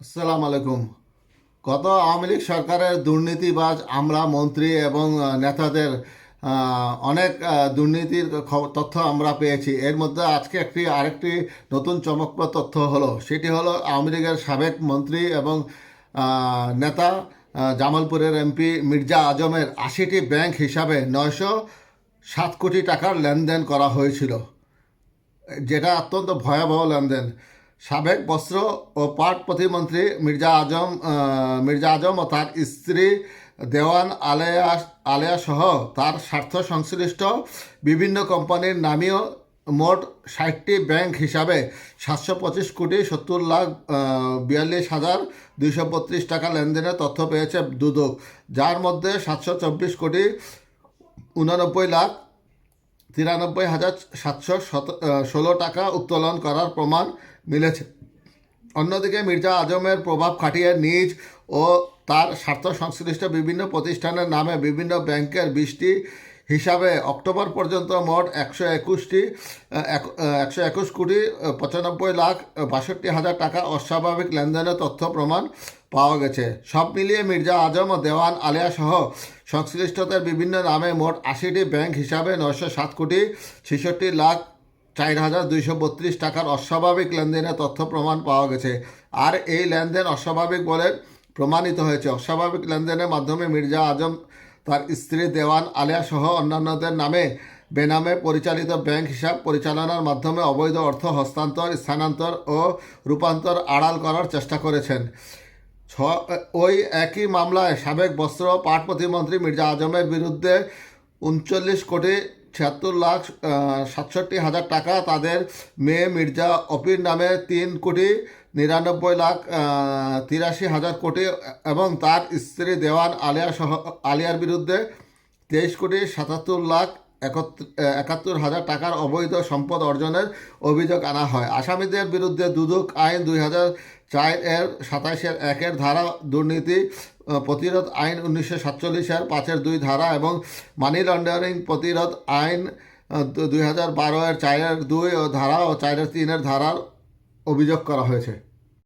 আসসালামু আলাইকুম। গত আওয়ামী লীগ সরকারের দুর্নীতিবাজ আমরা মন্ত্রী এবং নেতাদের অনেক দুর্নীতির তথ্য আমরা পেয়েছি। এর মধ্যে আজকে একটি, আরেকটি নতুন চমকপ্রদ তথ্য হলো, সেটি হলো আওয়ামী লীগের সাবেক মন্ত্রী এবং নেতা জামালপুরের এমপি মির্জা আজমের আশিটি ব্যাংক হিসাবে নয়শো সাত কোটি টাকার লেনদেন করা হয়েছিল, যেটা অত্যন্ত ভয়াবহ লেনদেন। সাবেক বস্ত্র ও পাট প্রতিমন্ত্রী মির্জা আজম মির্জা আজম ও তার স্ত্রী দেওয়ান আলেয়া আলেয়া সহ তার স্বার্থ সংশ্লিষ্ট বিভিন্ন কোম্পানির নামীয় মোট ষাটটি ব্যাংক হিসাবে সাতশো পঁচিশ কোটি সত্তর লাখ বিয়াল্লিশ হাজার দুইশো বত্রিশ টাকা লেনদেনের তথ্য পেয়েছে দুদক, যার মধ্যে সাতশো চব্বিশ কোটি উননব্বই লাখ তিরানব্বই হাজার সাতশো ষোলো টাকা উত্তোলন করার প্রমাণ মিলেছে। অন্যদিকে মির্জা আজমের প্রভাব খাটিয়ে নিজ ও তার স্বার্থ সংশ্লিষ্ট বিভিন্ন প্রতিষ্ঠানের নামে বিভিন্ন ব্যাংকের বিশটি হিসাবে অক্টোবর পর্যন্ত মোট একশো একুশটি একশো একুশ কোটি পঁচানব্বই লাখ বাষট্টি হাজার টাকা অস্বাভাবিক লেনদেনের তথ্য প্রমাণ পাওয়া গেছে। সব মিলিয়ে মির্জা আজম ও দেওয়ান আলিয়া সহ সংশ্লিষ্টতার বিভিন্ন নামে মোট আশিটি ব্যাংক হিসাবে নয়শো সাত কোটি ছেষট্টি লাখ চার হাজার দুইশো বত্রিশ টাকার অস্বাভাবিক লেনদেনের তথ্য প্রমাণ পাওয়া গেছে। আর এই লেনদেন অস্বাভাবিক বলে প্রমাণিত হয়েছে। অস্বাভাবিক লেনদেনের মাধ্যমে মির্জা আজম, তার স্ত্রী দেওয়ান আলিয়া সহ অন্যান্যদের নামে বেনামে পরিচালিত ব্যাংক হিসাব পরিচালনার মাধ্যমে অবৈধ অর্থ হস্তান্তর, স্থানান্তর ও রূপান্তর আড়াল করার চেষ্টা করেছেন। ছ, ওই একই মামলায় সাবেক বস্ত্র পাট প্রতিমন্ত্রী মির্জা আজমের বিরুদ্ধে উনচল্লিশ কোটি ছিয়াত্তর লাখ সাতষট্টি হাজার টাকা তাদের মেয়ে মির্জা অপির নামে তিন কোটি নিরানব্বই লাখ তিরাশি হাজার কোটি এবং তার স্ত্রী দেওয়ান আলিয়া সহ, আলিয়ার বিরুদ্ধে তেইশ কোটি সাতাত্তর লাখ একাত্তর হাজার টাকার অবৈধ সম্পদ অর্জনের অভিযোগ আনা হয়। আসামিদের বিরুদ্ধে দুদক আইন দুই হাজার চার এর সাতাশের একের ধারা দুর্নীতি প্রতিরোধ আইন উনিশশো সাতচল্লিশের পাঁচের দুই ধারা এবং মানি লন্ডারিং প্রতিরোধ আইন দুই হাজার বারো এর চারের দুই ধারা ও চারের তিনের ধারার অভিযোগ করা হয়েছে।